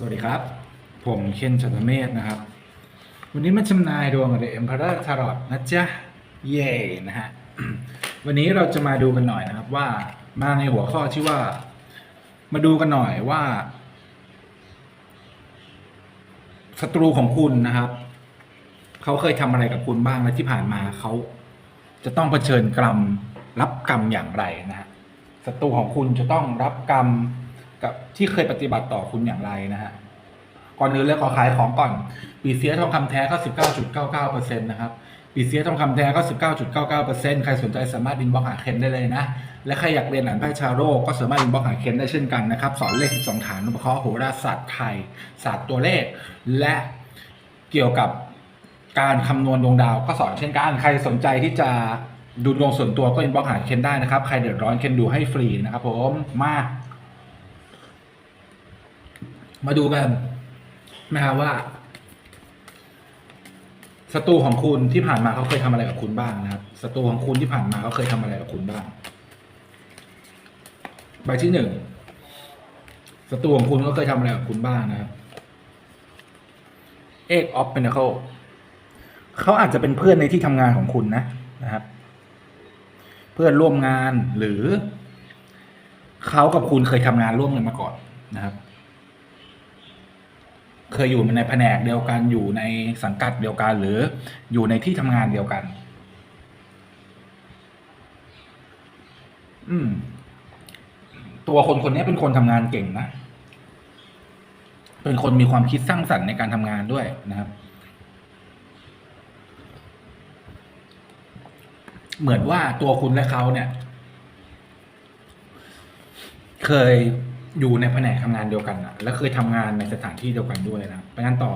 สวัสดีครับ ผมเคนชัตเมธนะครับ วันนี้มาชำนายดวงกับ The Emperor Tarot นะจ๊ะ เย่นะฮะ วันนี้เราจะมาดูกันหน่อยนะครับ ว่ามาในหัวข้อที่ว่า มาดูกันหน่อยว่าศัตรูของคุณนะครับ เขาเคยทำอะไรกับคุณบ้างและที่ผ่านมาเขาจะต้องเผชิญกรรมรับกรรมอย่างไรนะฮะศัตรูของคุณจะต้องรับกรรม กับที่เคยปฏิบัติต่อคุณอย่างไรนะฮะก่อนอื่นเลยขอขายของก่อน ปีเสียทองคำแท้ก็สิบเก้าจุดเก้าเก้าเปอร์เซ็นต์นะครับปีเสียทองคำแท้ก็สิบเก้าจุดเก้าเก้าเปอร์เซ็นต์ใครสนใจสามารถดินบ็อกหาเคนได้เลยนะ และใครอยากเรียนหลังไพ่ชาโร่ก็สามารถดินบ็อกหาเคนได้เช่นกันนะครับ สอนเลขสิบสองฐานนุปเคราะห์โหราศาสตร์ไทยศาสตร์ตัวเลข และเกี่ยวกับการคำนวณดวงดาวก็สอนเช่นกัน ใครสนใจที่จะดูดวงส่วนตัวก็อินบ็อกหาเคนได้นะครับ ใครเดือดร้อนเคนดูให้ฟรีนะครับผม มา มาดูกันนะครับว่าศัตรูของคุณที่ผ่านมาเขาเคยทำอะไรกับคุณบ้างนะครับศัตรูของคุณที่ผ่านมาเขาเคยทำอะไรกับคุณบ้าง ใบที่หนึ่งศัตรูของคุณก็เคยทำอะไรกับคุณบ้างนะครับ Eight of Pentacle เขาอาจจะเป็นเพื่อนในที่ทำงานของคุณนะนะครับ เพื่อนร่วมงานหรือเขากับคุณเคยทำงานร่วมกันมาก่อนนะครับ เคยอยู่ในแผนกเดียวกันอยู่ในสังกัดเดียวกัน หรืออยู่ในที่ทำงานเดียวกัน อืม ตัวคนคนนี้เป็นคนทำงานเก่งนะเป็นคนมีความคิดสร้างสรรค์ในการทำงานด้วยนะครับ เหมือนว่าตัวคุณและเขาเนี่ย เคย อยู่ในแผนกทำงานเดียวกันอะและเคยทำงานในสถานที่เดียวกันด้วยนะไปงั้นต่อ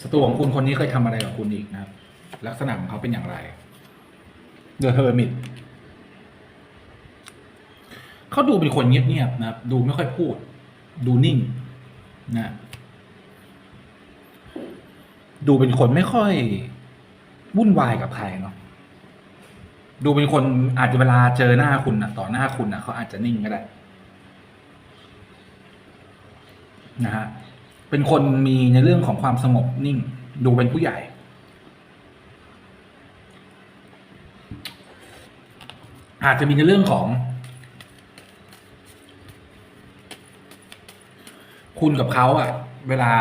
ศัตรูของคุณคนนี้เคยทำอะไรกับคุณอีกนะครับ ลักษณะของเขาเป็นอย่างไร The Hermit เขาดูเป็นคนเงียบๆนะครับ ดูไม่ค่อยพูด ดูนิ่ง นะ ดูเป็นคนไม่ค่อยวุ่นวายกับใครเนาะดูเป็นคนอาจจะเวลาเจอหน้าคุณนะต่อหน้าคุณนะเขาอาจจะนิ่งก็ได้ นะฮะเป็นคนมีในเรื่องของความสงบนิ่ง ดูเป็นผู้ใหญ่ อาจจะมีในเรื่องของ คุณกับเขาอะเวลา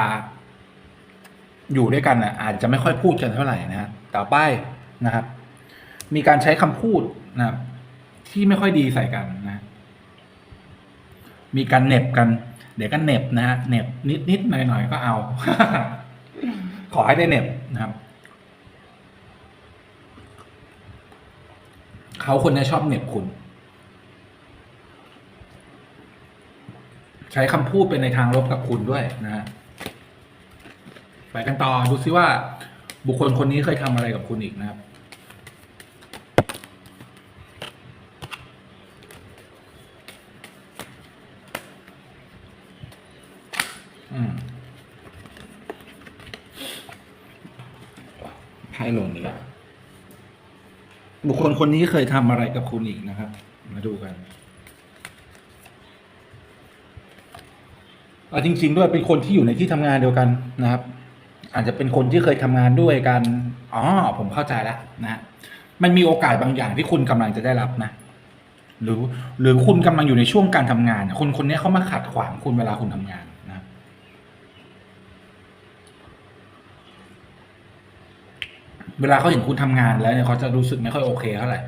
อยู่ด้วยกันอะอาจจะไม่ค่อยพูดกันเท่าไหร่นะฮะต่อไปนะครับ มีการใช้คำพูดนะครับที่ไม่ค่อยดีใส่กันนะ มีการเหน็บกัน เดี๋ยวก็เหน็บนะฮะเหน็บนิดนิดหน่อยหน่อยก็เอา ขอให้ได้เหน็บนะครับ เขาคนนี้ชอบเหน็บคุณ ใช้คำพูดเป็นในทางลบกับคุณด้วยนะฮะไปกันต่อดูซิว่า บุคคลคนนี้เคยทำอะไรกับคุณอีกนะครับ ไพ่ลงนี้แล้วบุคคลคนนี้เคยทำอะไรกับคุณอีกนะครับ มาดูกันเอาจริง ๆ ด้วยเป็นคนที่อยู่ในที่ทำงานเดียวกันนะครับ อาจจะเป็นคนที่เคยทำงานด้วยกันอ๋อผมเข้าใจแล้วนะมันมีโอกาสบางอย่างที่คุณกำลังจะได้รับนะหรือหรือคุณกำลังอยู่ในช่วงการทำงานคนคนนี้เขามาขัดขวางคุณเวลาคุณทำงานนะครับ เวลาเขาเห็นคุณทำงานแล้วเนี่ยเขาจะรู้สึกไม่ค่อยโอเคเท่าไหร่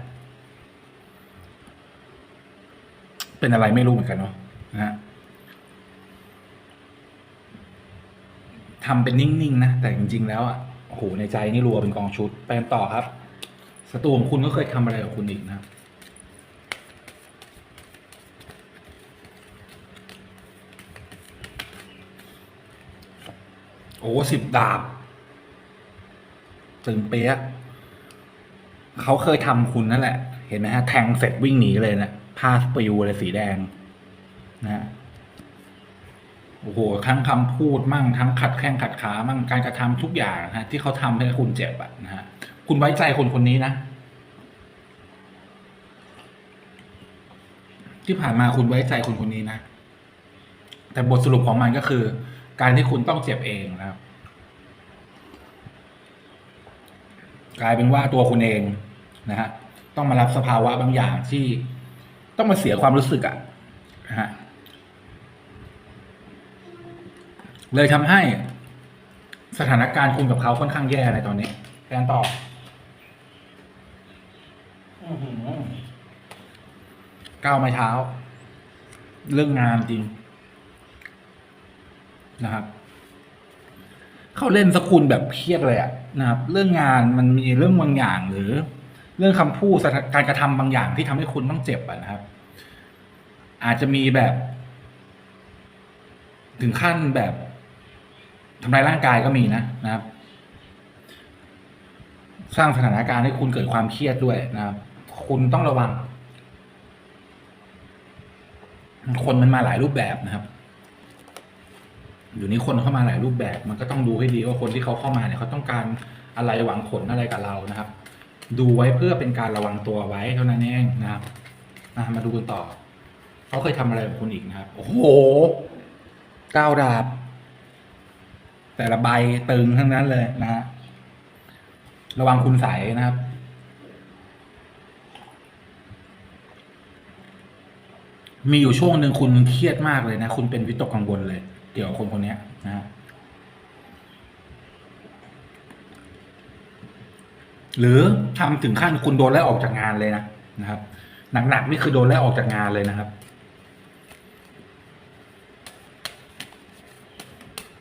เป็นอะไรไม่รู้เหมือนกันเนาะนะฮะทำเป็นนิ่งๆนะแต่จริง ๆ แล้วอะโอ้โหในใจนี่รัวเป็นกองชุดไปกันต่อครับศัตรูของคุณก็เคยทำอะไรกับคุณอีกนะโอ้สิบดาบ ตึงเปียกเขาเคยทำคุณนั่นแหละ เห็นไหมฮะ แทงเสร็จวิ่งหนีเลยนะผ้าสปิวเลยสีแดง นะฮะโอ้โหทั้งคำพูดมั่งทั้งขัดแข้งขัดขา มั่งการกระทำทุกอย่างนะฮะ ที่เขาทำให้คุณเจ็บอะนะฮะ คุณไว้ใจคนคนนี้นะที่ผ่านมาคุณไว้ใจคนคนนี้นะ แต่บทสรุปของมันก็คือ การที่คุณต้องเจ็บเองนะครับ กลายเป็นว่าตัวคุณเองนะฮะต้องมารับสภาวะบางอย่างที่ต้องมาเสียความรู้สึกอะนะฮะเลยทำให้สถานการณ์คุณกับเขาค่อนข้างแย่ในตอนนี้แทนต่ออื้อหือก้าวไม้เท้า เรื่องงานจริงนะครับ เขาเล่นสกุลแบบเครียดเลยอะนะครับ เรื่องงานมันมีเรื่องบางอย่างหรือ เรื่องคำพูดการกระทำบางอย่างที่ทำให้คุณต้องเจ็บอะนะครับ อาจจะมีแบบ ถึงขั้นแบบทำลายร่างกายก็มีนะนะครับ สร้างสถานการณ์ให้คุณเกิดความเครียดด้วยนะครับ คุณต้องระวัง คนมันมาหลายรูปแบบนะครับ อยู่นี้คนเข้ามาหลายรูปแบบ มันก็ต้องดูให้ดีว่าคนที่เขาเข้ามาเนี่ยเขาต้องการอะไรหวังผลอะไรกับเรานะครับ ดูไว้เพื่อเป็นการระวังตัวไว้เท่านั้นเองนะครับมาดูกันต่อเขาเคยทำอะไรกับคุณอีกนะครับ โอ้โหก้าวดาบ แต่ละใบตึงทั้งนั้นเลยนะฮะระวังคุณใสนะครับมีอยู่ช่วงหนึ่งคุณเครียดมากเลยนะ คุณเป็นวิตกกังวลเลย กี่ยวกับคนคนนี้นะฮะหรือทำถึงขั้นคุณโดนไล่ออกจากงานเลยนะนะครับ หนักๆนี่คือโดนไล่ออกจากงานเลยนะครับ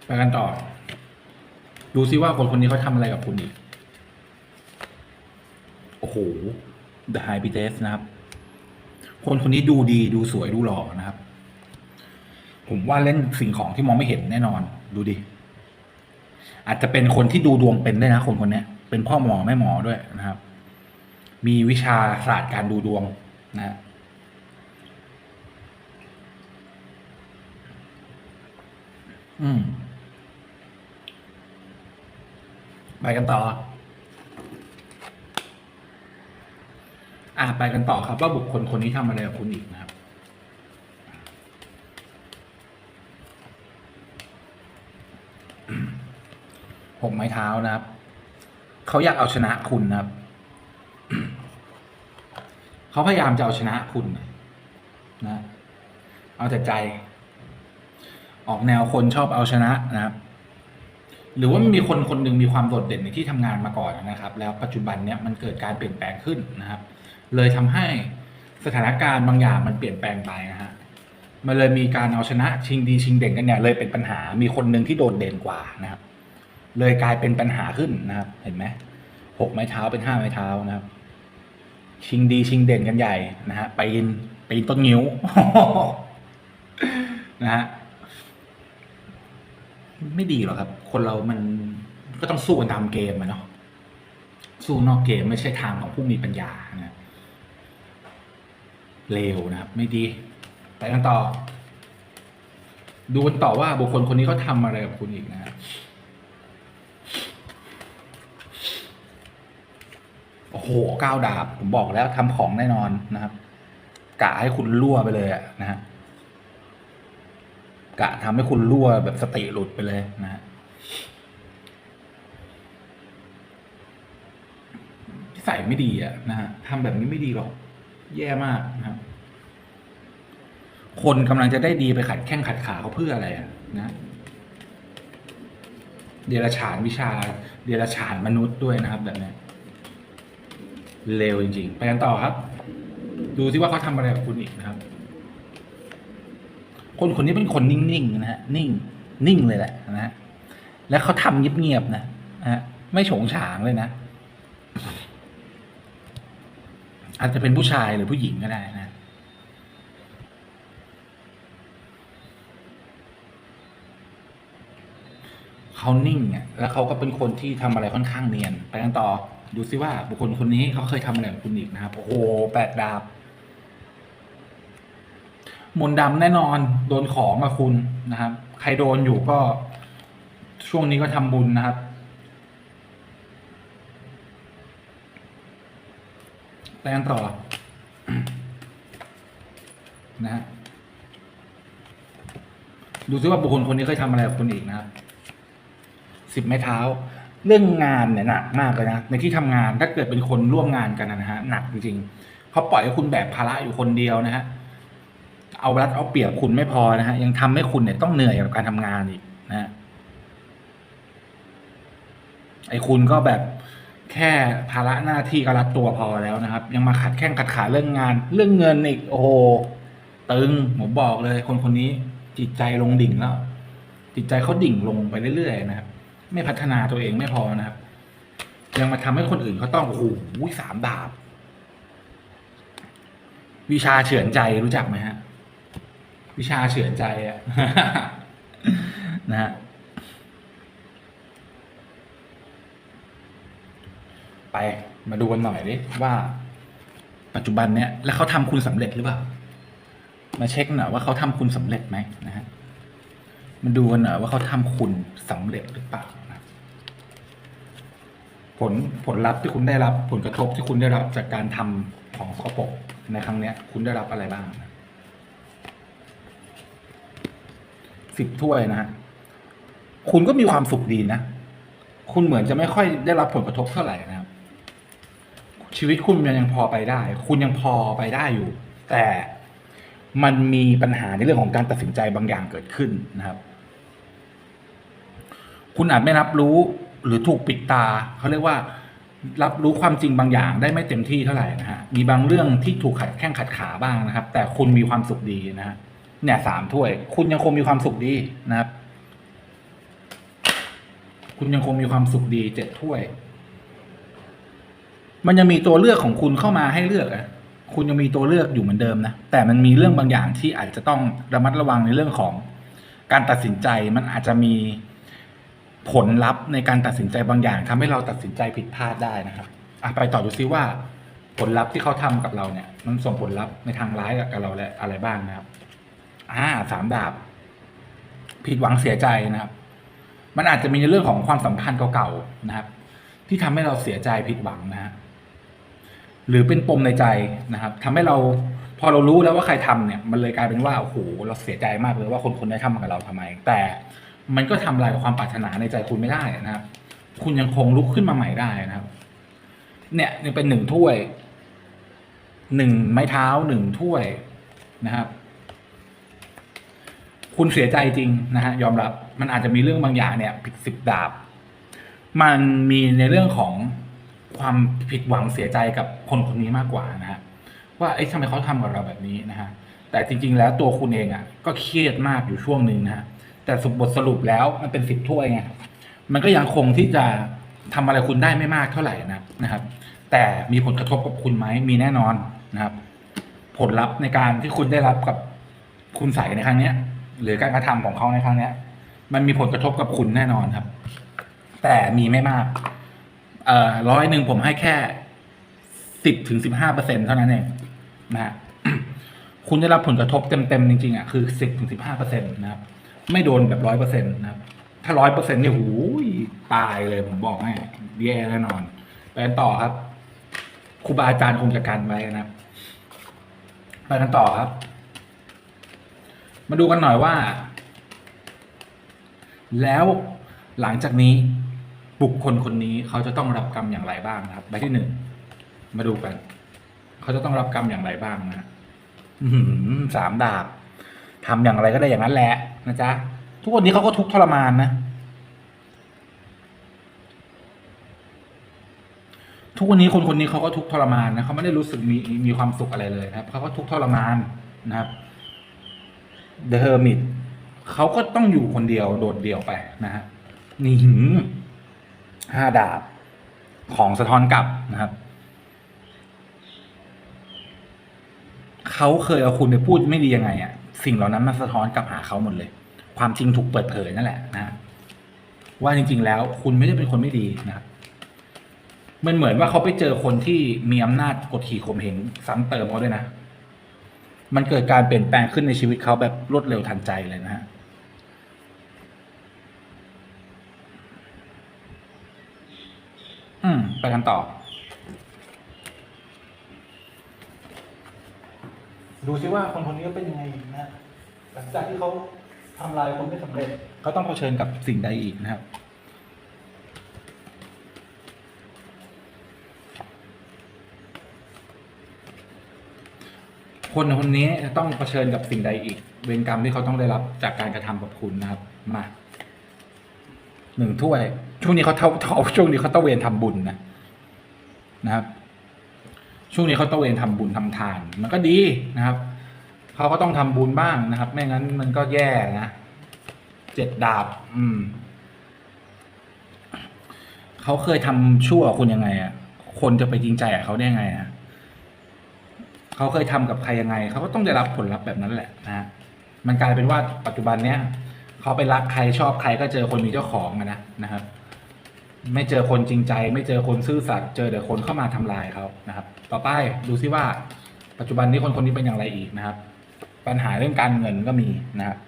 ไปกันต่อ ดูซิว่าคนคนนี้เขาทำอะไรกับคุณอีก โอ้โห The High b i t e s นะครับ คนคนนี้ดูดีดูสวยดูหล่อนะครับ ผมว่าเล่นสิ่งของที่มองไม่เห็นแน่นอน ดูดิ อาจจะเป็นคนที่ดูดวงเป็นด้วยนะ คนคนนี้เป็นพ่อหมอแม่หมอด้วยนะครับ มีวิชาศาสตร์การดูดวงนะอืมไปกันต่อ อ่าไปกันต่อครับ ว่าบุคคลคนนี้ทำอะไรกับคุณอีกนะครับ กไม้เท้านะครับ เขาอยากเอาชนะคุณนะครับ เขาพยายามจะเอาชนะคุณนะ เอาแต่ใจ ออกแนวคนชอบเอาชนะนะครับ หรือว่ามีคนคนหนึ่งมีความโดดเด่นในที่ทำงานมาก่อนนะครับ แล้วปัจจุบันเนี้ยมันเกิดการเปลี่ยนแปลงขึ้นนะครับ เลยทำให้สถานการณ์บางอย่างมันเปลี่ยนแปลงไปนะฮะมันเลยมีการเอาชนะชิงดีชิงเด่นกันเนี่ยเลยเป็นปัญหา มีคนหนึ่งที่โดดเด่นกว่านะครับ เลยกลายเป็นปัญหาขึ้นนะครับ เห็นไหมหกไม้เท้าเป็นห้าไม้เท้านะครับ ชิงดีชิงเด่นกันใหญ่นะฮะปีนปีนต้นงิ้วนะฮะไม่ดีหรอกครับ คนเรามันก็ต้องสู้กันตามเกมอะเนาะสู้นอกเกมไม่ใช่ทางของผู้มีปัญญานะเลวนะครับ ไม่ดี ไปกันต่อ ดูกันต่อว่าบุคคลคนนี้เขาทำอะไรกับคุณอีกนะฮะ โอ้โหก้าวดาบ ผมบอกแล้วทำของแน่นอนนะครับ กะให้คุณรั่วไปเลยอะนะฮะกะทำให้คุณรั่วแบบสติหลุดไปเลยนะฮะใส่ไม่ดีอะนะฮะทำแบบนี้ไม่ดีหรอก แย่มากนะครับ คนกำลังจะได้ดีไปขัดแข้งขัดขาเขาเพื่ออะไรอะนะเดรัจฉานวิชา เดรัจฉานมนุษย์ด้วยนะครับ แบบนี้ เลวจริงๆ ไปกันต่อครับ ดูที่ว่าเขาทำอะไรกับคุณอีกนะครับ คนคนนี้เป็นคนนิ่งๆนะฮะ นิ่ง นิ่งเลยแหละนะฮะ แล้วเขาทำเงียบๆนะนะฮะ ไม่โฉงฉางเลยนะ อาจจะเป็นผู้ชายหรือผู้หญิงก็ได้นะ เขานิ่งอะแล้วเขาก็เป็นคนที่ทำอะไรค่อนข้างเนียน ไปกันต่อ ดูซิว่าบุคคลคนนี้เขาเคยทำอะไรกับคุณอีกนะครับ โอ้โหแปดดาบมนต์ดำแน่นอน โดนของกับคุณนะครับ ใครโดนอยู่ก็ ช่วงนี้ก็ทำบุญนะครับ ไปกันต่อ นะฮะดูซิว่าบุคคลคนนี้เคยทำอะไรกับคุณอีกนะครับ สิบไม้เท้า เรื่องงานเนี่ยหนักมากเลยนะในที่ทำงานถ้าเกิดเป็นคนร่วมงานกันนะฮะหนักจริงๆเขาปล่อยให้คุณแบกภาระอยู่คนเดียวนะฮะเอารัดเอาเปรียบคุณไม่พอนะฮะยังทำให้คุณเนี่ยต้องเหนื่อยกับการทำงานอีกนะฮะไอ้คุณก็แบบแค่ภาระหน้าที่ก็รัดตัวพอแล้วนะครับ ยังมาขัดแข้งขัดขาเรื่องงาน เรื่องเงินอีกโอ้โหตึงผมบอกเลย คนคนนี้จิตใจลงดิ่งแล้ว จิตใจเขาดิ่งลงไปเรื่อยๆนะครับ ไม่พัฒนาตัวเองไม่พอนะครับ ยังมาทำให้คนอื่นเขาต้องโอ้โหสามดาบ วิชาเฉือนใจรู้จักไหมฮะ วิชาเฉือนใจอะนะฮะไปมาดูกันหน่อยดิว่า ปัจจุบันเนี้ยแล้วเขาทำคุณสำเร็จหรือเปล่า มาเช็คหน่อยว่าเขาทำคุณสำเร็จไหมนะฮะ มาดูกันหน่อยว่าเขาทำคุณสำเร็จหรือเปล่านะผลผลลัพธ์ที่คุณได้รับ ผลกระทบที่คุณได้รับจากการทำของสกปรกในครั้งเนี้ยคุณได้รับอะไรบ้างสิบถ้วยนะฮะคุณก็มีความสุขดีนะ คุณเหมือนจะไม่ค่อยได้รับผลกระทบเท่าไหร่นะครับ ชีวิตคุณมันยังพอไปได้ คุณยังพอไปได้อยู่ แต่มันมีปัญหาในเรื่องของการตัดสินใจบางอย่างเกิดขึ้นนะครับ คุณอาจไม่รับรู้หรือถูกปิดตาเขาเรียกว่ารับรู้ความจริงบางอย่างได้ไม่เต็มที่เท่าไหร่นะฮะ มีบางเรื่องที่ถูกขัดแข้งขัดขาบ้างนะครับ แต่คุณมีความสุขดีนะฮะ เนี่ยสามถ้วย คุณยังคงมีความสุขดีนะครับ คุณยังคงมีความสุขดีเจ็ดถ้วย มันยังมีตัวเลือกของคุณเข้ามาให้เลือกอะคุณยังมีตัวเลือกอยู่เหมือนเดิมนะ แต่มันมีเรื่องบางอย่างที่อาจจะต้องระมัดระวังในเรื่องของ การตัดสินใจ มันอาจจะมี ผลลัพธ์ในการตัดสินใจบางอย่างทำให้เราตัดสินใจผิดพลาดได้นะครับอะไปต่อดูซิว่า ผลลัพธ์ที่เขาทำกับเราเนี่ย มันส่งผลลัพธ์ในทางร้ายกับเราและอะไรบ้างนะครับอ่าสามดาบ ผิดหวังเสียใจนะครับ มันอาจจะมีในเรื่องของความสัมพันธ์เก่าๆนะครับ ที่ทำให้เราเสียใจผิดหวังนะฮะหรือเป็นปมในใจนะครับทำให้เราพอเรารู้แล้วว่าใครทำเนี่ย มันเลยกลายเป็นว่าโอ้โหเราเสียใจมากเลยว่าคนคนนี้ทำกับเราทำไม แต่ มันก็ทำลายความปรารถนาในใจคุณไม่ได้นะครับ คุณยังคงลุกขึ้นมาใหม่ได้นะครับ เนี่ยเป็นหนึ่งถ้วยหนึ่งไม้เท้าหนึ่งถ้วยนะครับ คุณเสียใจจริงนะฮะยอมรับ มันอาจจะมีเรื่องบางอย่างเนี่ย ผิดสิบดาบ มันมีในเรื่องของความผิดหวังเสียใจกับคนคนนี้มากกว่านะฮะว่าเอ๊ะทำไมเขาทำกับเราแบบนี้นะฮะแต่จริง ๆ แล้วตัวคุณเองอะ ก็เครียดมากอยู่ช่วงหนึ่งนะฮะ แต่สบทสรุปแล้วมันเป็นสิบถ้วยไงมันก็ยังคงที่จะทำอะไรคุณได้ไม่มากเท่าไหร่นะนะครับ แต่มีผลกระทบกับคุณไหมมีแน่นอนนะครับ ผลลัพธ์ในการที่คุณได้รับกับคุณใส่ในครั้งเนี้ย หรือการกระทำของเขาในครั้งเนี้ย มันมีผลกระทบกับคุณแน่นอนครับ แต่มีไม่มากเอ่อร้อยหนึ่งผมให้แค่สิบถึงสิบห้าเปอร์เซ็นเท่านั้นเองนะฮะคุณได้รับผลกระทบเต็มๆจริงๆอะคือสิบถึงสิบห้าเปอร์เซ็นตนะครับ ไม่โดนแบบร้อยเปอร์เซ็นต์นะครับ ถ้าร้อยเปอร์เซ็นต์เนี่ยโอ้ยตายเลยผมบอกให้แย่แน่นอนไปกันต่อครับครูบาอาจารย์คงจะกันไว้นะครับไปกันต่อครับ มาดูกันหน่อยว่า แล้วหลังจากนี้บุคคลคนนี้เขาจะต้องรับกรรมอย่างไรบ้างนะครับใบที่หนึ่งมาดูกัน เขาจะต้องรับกรรมอย่างไรบ้างนะสามดาบทำอย่างไรก็ได้อย่างนั้นแหละ นะจ๊ะทุกวันนี้เขาก็ทุกทรมานนะ ทุกวันนี้คนคนนี้เขาก็ทุกทรมานนะเขาไม่ได้รู้สึกมีมีความสุขอะไรเลยนะครับเขาก็ทุกทรมานนะครับเดอะเฮอร์มิตเขาก็ต้องอยู่คนเดียวโดดเดี่ยวไปนะฮะนี่ห้าดาบ ของสะท้อนกลับนะครับเขาเคยเอาคุณไปพูดไม่ดียังไงอะ่ะ สิ่งเหล่านั้นมาสะท้อนกลับหาเขาหมดเลย ความจริงถูกเปิดเผยนั่นแหละนะฮะว่าจริง ๆ แล้วคุณไม่ได้เป็นคนไม่ดีนะครับมันเหมือนว่าเขาไปเจอคนที่มีอำนาจกดขี่ข่มเหงซ้ำเติมเขาด้วยนะ มันเกิดการเปลี่ยนแปลงขึ้นในชีวิตเขาแบบรวดเร็วทันใจเลยนะฮะอืม ไปกันต่อ ดูซิว่าคนคนนี้เป็นยังไงนะหลังจากที่เขาทำลายคนไม่สำเร็จเขาต้องเผชิญกับสิ่งใดอีกนะครับคนคนนี้ต้องเผชิญกับสิ่งใดอีก เวรกรรมที่เขาต้องได้รับจากการกระทำกับคุณนะครับ มาหนึ่งถ้วย ช่วงนี้เขาเท่าเท่าช่วงนี้เขาตะเวนทำบุญนะนะครับ ช่วงนี้เขาตะเวนทำบุญทำทาน มันก็ดีนะครับเขาก็ต้องทำบุญบ้างนะครับ ไม่งั้นมันก็แย่นะเจ็ดดาบ อืมเขาเคยทำชั่วคุณยังไงอะคนจะไปจริงใจกับเขาได้ยังไงอะเขาเคยทำกับใครยังไงเขาก็ต้องได้รับผลลัพธ์แบบนั้นแหละนะฮะมันกลายเป็นว่าปัจจุบันเนี้ยเขาไปรักใครชอบใครก็เจอคนมีเจ้าของนะนะครับ ไม่เจอคนจริงใจ ไม่เจอคนซื่อสัตย์เจอแต่คนเข้ามาทำลายเขานะครับ ต่อไปดูซิว่า ปัจจุบันนี้คนคนนี้เป็นอย่างไรอีกนะครับ ปัญหาเรื่องการเงินก็มีนะครับ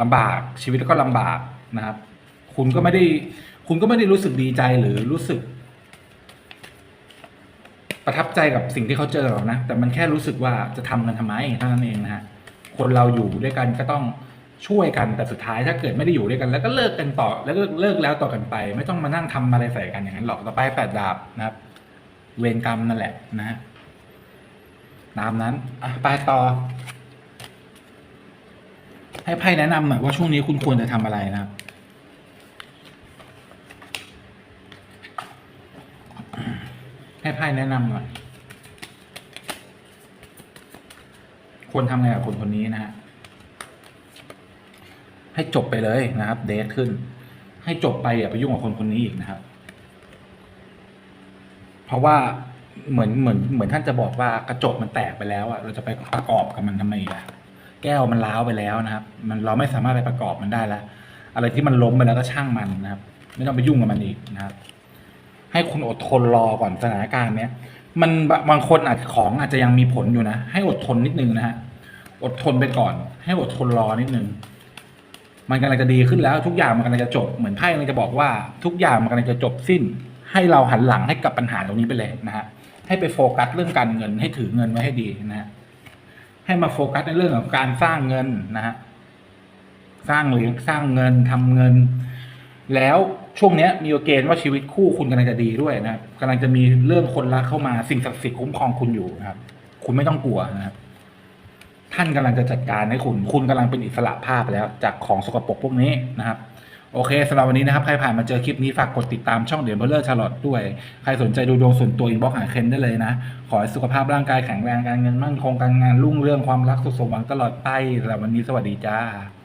ลำบากชีวิตก็ลำบากนะครับ คุณก็ไม่ได้ คุณก็ไม่ได้รู้สึกดีใจหรือรู้สึก ประทับใจกับสิ่งที่เขาเจอหรอกนะ แต่มันแค่รู้สึกว่าจะทำกันทำไมเท่านั้นเองนะฮะคนเราอยู่ด้วยกันก็ต้อง ช่วยกันแต่สุดท้ายถ้าเกิดไม่ได้อยู่ด้วยกัน แล้วก็เลิกกันต่อแล้วก็เลิกแล้วต่อกันไป ไม่ต้องมานั่งทำอะไรใส่กันอย่างนั้นหรอกต่อไปแปดดาบนะครับ เวรกรรมนั่นแหละนะฮะตามนั้นอะไปต่อ ให้ไพ่แนะนำหน่อยว่าช่วงนี้คุณควรจะทำอะไรนะให้ไพ่แนะนำหน่อยควรทำไงกับคนคนนี้นะฮะ ให้จบไปเลยนะครับ เดทขึ้น ให้จบไปอย่าไปยุ่งกับคนคนนี้อีกนะครับ เพราะว่าเหมือนเหมือนเหมือนท่านจะบอกว่ากระจกมันแตกไปแล้วอะเราจะไปประกอบกับมันทำไมอะแก้วมันร้าวไปแล้วนะครับ มันเราไม่สามารถไปประกอบมันได้แล้วอะไรที่มันล้มไปแล้วก็ช่างมันนะครับ ไม่ต้องไปยุ่งกับมันอีกนะครับ ให้คุณอดทนรอก่อนสถานการณ์เนี้ยมันบางบางคนอาจของอาจจะยังมีผลอยู่นะ ให้อดทนนิดนึงนะฮะอดทนไปก่อน ให้อดทนรอนิดนึง มันกำลังจะดีขึ้นแล้วทุกอย่างมันกำลังจะจบเหมือนไพ่กำลังจะบอกว่าทุกอย่างมันกำลังจะจบสิ้น ให้เราหันหลังให้กับปัญหาตรงนี้ไปเลยนะฮะให้ไปโฟกัสเรื่องการเงินให้ถือเงินไว้ให้ดีนะฮะให้มาโฟกัสในเรื่องของการสร้างเงินนะฮะสร้างเหรียญสร้างเงินทำเงิน แล้วช่วงนี้มีโอเกณฑ์ว่าชีวิตคู่คุณกำลังจะดีด้วยนะครับกำลังจะมีเรื่องคนรักเข้ามาสิ่งศักดิ์สิทธิ์คุ้มครองคุณอยู่นะครับ คุณไม่ต้องกลัวนะครับ ท่านกำลังจะจัดการให้คุณ คุณกำลังเป็นอิสระภาพแล้วจากของสกปรกพวกนี้นะครับ โอเคสำหรับวันนี้นะครับ ใครผ่านมาเจอคลิปนี้ฝากกดติดตามช่องเดียร์เบลเลอร์ชาร์ลอตด้วย ใครสนใจดูดวงส่วนตัวอินบ็อกหาเคนได้เลยนะ ขอให้สุขภาพร่างกายแข็งแรงการเงินมั่นคงการงานรุ่งเรืองความรักสุขสมหวังตลอดไปสำหรับวันนี้สวัสดีจ้า